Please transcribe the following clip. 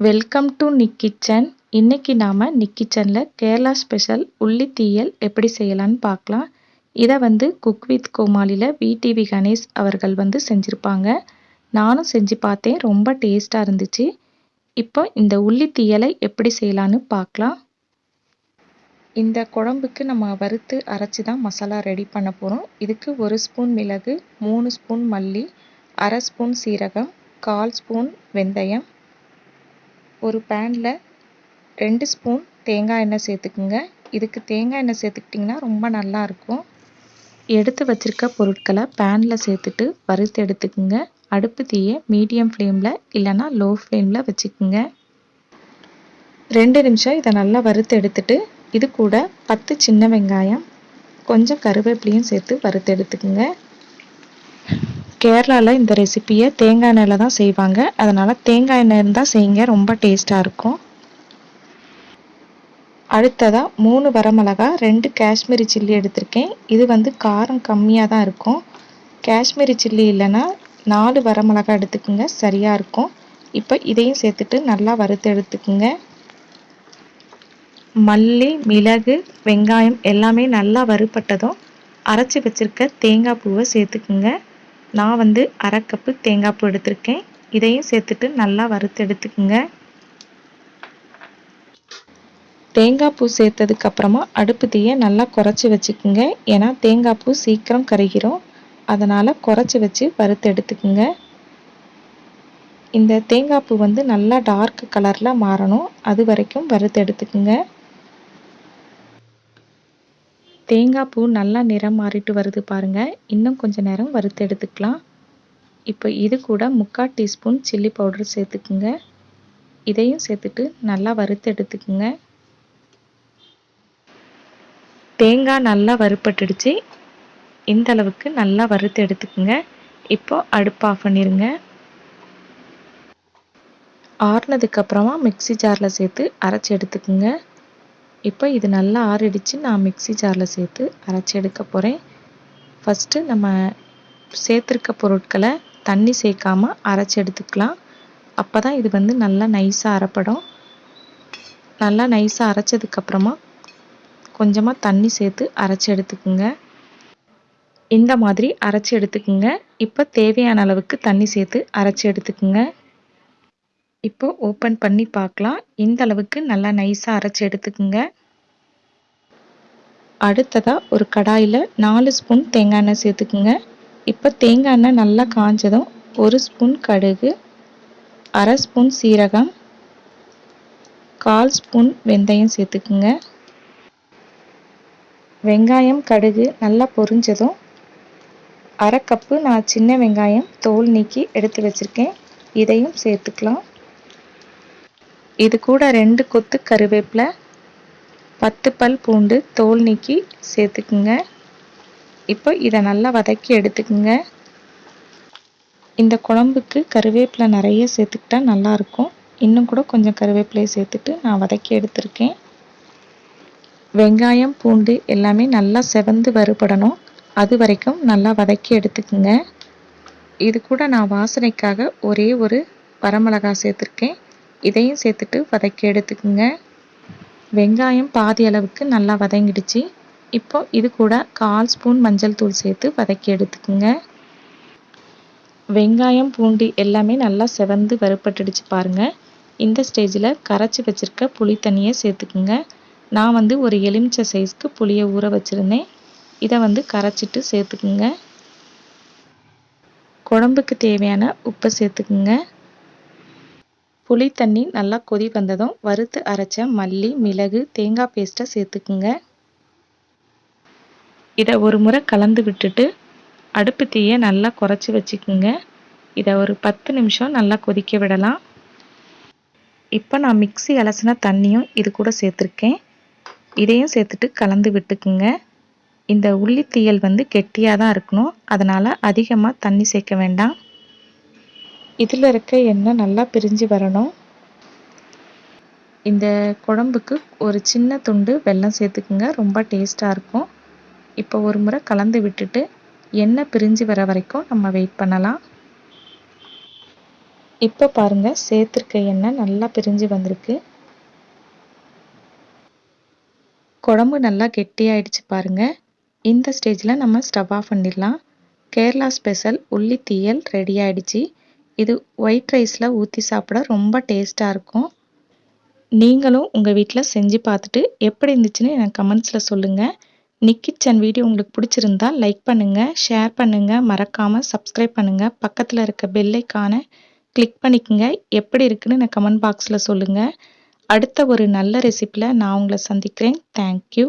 Welcome to Nick kitchen இன்னைக்கு நாம் நிக் கிச்சனில் கேரளா ஸ்பெஷல் உள்ளி தீயல் எப்படி செய்யலான்னு பார்க்கலாம். இதை வந்து குக் வித் கோமாளியில் விடிவி கணேஷ் அவர்கள் வந்து செஞ்சுருப்பாங்க. நானும் செஞ்சு பார்த்தேன். ரொம்ப டேஸ்ட்டாக இருந்துச்சு. இப்போ இந்த உள்ளி தீயலை எப்படி செய்யலான்னு பார்க்கலாம். இந்த குழம்புக்கு நம்ம வறுத்து அரைச்சி தான் மசாலா ரெடி பண்ண போகிறோம் இதுக்கு ஒரு ஸ்பூன் மிளகு மூணு ஸ்பூன் மல்லி அரை ஸ்பூன் சீரகம் கால் ஸ்பூன் வெந்தயம் ஒரு பேனில் ரெண்டு ஸ்பூன் தேங்காய் எண்ணெய் சேர்த்துக்குங்க. இதுக்கு தேங்காய் எண்ணெய் சேர்த்துக்கிட்டிங்கன்னா ரொம்ப நல்லாயிருக்கும் எடுத்து வச்சுருக்க பொருட்களை பேனில் சேர்த்துட்டு வறுத்து எடுத்துக்குங்க. அடுப்பு தீயை மீடியம் ஃப்ளேமில் இல்லைனா லோ ஃப்ளேமில் வச்சுக்குங்க. ரெண்டு நிமிஷம் இதை நல்லா வறுத்து எடுத்துட்டு இது கூட பத்து சின்ன வெங்காயம் கொஞ்சம் கருவேப்பிலையும் சேர்த்து வறுத்து எடுத்துக்குங்க. கேரளாவில் இந்த ரெசிப்பியை தேங்காய் எண்ணெயில் தான் செய்வாங்க. அதனால் தேங்காய் எண்ணெய் இருந்தால் செய்யுங்க ரொம்ப டேஸ்ட்டாக இருக்கும். அடுத்ததாக மூணு வரமிளகா ரெண்டு காஷ்மீரி சில்லி எடுத்திருக்கேன். இது வந்து காரம் கம்மியாக தான் இருக்கும். காஷ்மீரி சில்லி இல்லைன்னா நாலு வரமிளகா எடுத்துக்கோங்க சரியாக இருக்கும். இப்போ இதையும் சேர்த்துட்டு நல்லா வறுத்து எடுத்துக்குங்க. மல்லி மிளகு வெங்காயம் எல்லாமே நல்லா வறுப்பட்டதும் அரைச்சி வச்சுருக்க தேங்காய் பூவை சேர்த்துக்குங்க. நான் வந்து அரை கப்பு தேங்காய் பூ எடுத்திருக்கேன். இதையும் சேர்த்துட்டு நல்லா வறுத்து எடுத்துக்குங்க. தேங்காய் பூ சேர்த்ததுக்கு அப்புறமா அடுப்பு தீயை நல்லா குறைச்சி வச்சுக்குங்க. ஏன்னா தேங்காய் பூ சீக்கிரம் கருகிரும். அதனால் குறைச்சி வச்சு வறுத்து எடுத்துக்குங்க. இந்த தேங்காய் பூ வந்து நல்லா டார்க் கலரில் மாறணும். அது வரைக்கும் வறுத்து எடுத்துக்குங்க. தேங்காய் பூ நல்லா நிறம் மாறிட்டு வருது பாருங்கள் இன்னும் கொஞ்சம் நேரம் வறுத்து எடுத்துக்கலாம். இப்போ இது கூட முக்கால் டீஸ்பூன் சில்லி பவுடர் சேர்த்துக்குங்க. இதையும் சேர்த்துட்டு நல்லா வறுத்து எடுத்துக்குங்க. தேங்காய் நல்லா வறுப்பட்டுடுச்சு இந்த அளவுக்கு நல்லா வறுத்து எடுத்துக்குங்க. இப்போ அடுப்பு ஆஃப் பண்ணிடுங்க ஆறுனதுக்கப்புறமா மிக்சி ஜாரில் சேர்த்து அரைச்சி எடுத்துக்குங்க. இப்போ இது நல்லா ஆறிடுச்சு. நான் மிக்சி ஜாரில் சேர்த்து அரைச்சி எடுக்க போகிறேன் ஃபஸ்ட்டு நம்ம சேர்த்துருக்க பொருட்களை தண்ணி சேர்க்காம அரைச்சி எடுத்துக்கலாம். அப்போ தான் இது வந்து நல்லா நைஸாக அரைப்படும். நல்லா நைஸாக அரைச்சதுக்கப்புறமா கொஞ்சமாக தண்ணி சேர்த்து அரைச்சி எடுத்துக்குங்க. இந்த மாதிரி அரைச்சி எடுத்துக்குங்க. இப்போ தேவையான அளவுக்கு தண்ணி சேர்த்து அரைச்சி எடுத்துக்குங்க. இப்போ ஓப்பன் பண்ணி பார்க்கலாம். இந்த அளவுக்கு நல்லா நைஸாக அரைச்சி எடுத்துக்குங்க. அடுத்ததாக ஒரு கடாயில் நாலு ஸ்பூன் தேங்காய் எண்ணெய் சேர்த்துக்குங்க. இப்போ தேங்காய் எண்ணெய் நல்லா காஞ்சதும் ஒரு ஸ்பூன் கடுகு அரை ஸ்பூன் சீரகம் கால் ஸ்பூன் வெந்தயம் சேர்த்துக்குங்க. வெங்காயம் கடுகு நல்லா பொரிஞ்சதும் அரை கப்பு நான் சின்ன வெங்காயம் தோல் நீக்கி எடுத்து வச்சுருக்கேன். இதையும் சேர்த்துக்கலாம். இது கூட ரெண்டு கொத்து கருவேப்பிலை பத்து பல் பூண்டு தோல் நீக்கி சேர்த்துக்குங்க. இப்போ இதை நல்லா வதக்கி எடுத்துக்குங்க. இந்த குழம்புக்கு கருவேப்பிலை நிறைய சேர்த்துக்கிட்டா நல்லாயிருக்கும் இன்னும் கூட கொஞ்சம் கருவேப்பிலையை சேர்த்துட்டு நான் வதக்கி எடுத்திருக்கேன். வெங்காயம் பூண்டு எல்லாமே நல்லா செவந்து வறுபடணும். அது வரைக்கும் நல்லா வதக்கி எடுத்துக்குங்க. இது கூட நான் வாசனைக்காக ஒரே ஒரு வரமிளகா சேர்த்துருக்கேன். இதையும் சேர்த்துட்டு வதக்கி எடுத்துக்குங்க. வெங்காயம் பாதி அளவுக்கு நல்லா வதங்கிடுச்சு. இப்போ இது கூட கால் ஸ்பூன் மஞ்சள் தூள் சேர்த்து வதக்கி எடுத்துக்குங்க. வெங்காயம் பூண்டு எல்லாமே நல்லா செவந்து வறுப்பட்டுடுச்சு பாருங்கள் இந்த ஸ்டேஜில் கரைச்சி வச்சுருக்க புளி தண்ணியை சேர்த்துக்குங்க. நான் வந்து ஒரு எலுமிச்சை சைஸ்க்கு புளியை ஊற வச்சுருந்தேன். இதை வந்து கரைச்சிட்டு சேர்த்துக்குங்க. குழம்புக்கு தேவையான உப்பை சேர்த்துக்குங்க. புளி தண்ணி நல்லா கொதி வந்ததும் வறுத்து அரைச்ச மல்லி மிளகு தேங்காய் பேஸ்ட்டை சேர்த்துக்குங்க. இதை ஒரு முறை கலந்து விட்டுட்டு அடுப்பு தீயை நல்லா குறைச்சி வச்சுக்குங்க. இதை ஒரு பத்து நிமிஷம் நல்லா கொதிக்க விடலாம். இப்போ நான் மிக்சி அலசின தண்ணியும் இது கூட சேர்த்துருக்கேன். இதையும் சேர்த்துட்டு கலந்து விட்டுக்குங்க. இந்த உள்ளி தீயல் வந்து கெட்டியாக தான் இருக்கணும். அதனால் அதிகமாக தண்ணி சேர்க்க வேண்டாம். இதில் இருக்க எண்ணெய் நல்லா பிரிஞ்சு வரணும். இந்த குழம்புக்கு ஒரு சின்ன துண்டு வெல்லம் சேர்த்துக்குங்க. ரொம்ப டேஸ்ட்டாக இருக்கும். இப்போ ஒரு முறை கலந்து விட்டுட்டு எண்ணெய் பிரிஞ்சு வர வரைக்கும் நம்ம வெயிட் பண்ணலாம். இப்போ பாருங்கள் சேர்த்துருக்க எண்ணெய் நல்லா பிரிஞ்சு வந்திருக்கு. குழம்பு நல்லா கெட்டியாயிடுச்சு பாருங்கள் இந்த ஸ்டேஜில் நம்ம ஸ்டவ் ஆஃப் பண்ணிடலாம். கேரளா ஸ்பெஷல் உள்ளி தீயல் ரெடி ஆயிடுச்சு. இது ஒயிட் ரைஸில் ஊற்றி சாப்பிட ரொம்ப டேஸ்ட்டாக இருக்கும். நீங்களும் உங்கள் வீட்டில் செஞ்சு பார்த்துட்டு எப்படி இருந்துச்சுன்னு எனக்கு கமெண்ட்ஸில் சொல்லுங்கள் நிக் கிச்சன் வீடியோ உங்களுக்கு பிடிச்சிருந்தா லைக் பண்ணுங்கள் ஷேர் பண்ணுங்கள் மறக்காமல் சப்ஸ்கிரைப் பண்ணுங்கள் பக்கத்தில் இருக்க பெல்லைக்கான கிளிக் பண்ணிக்கோங்க. எப்படி இருக்குன்னு எனக்கு கமெண்ட் பாக்ஸில் சொல்லுங்கள் அடுத்த ஒரு நல்ல ரெசிப்பியில் நான் உங்களை சந்திக்கிறேன். தேங்க்யூ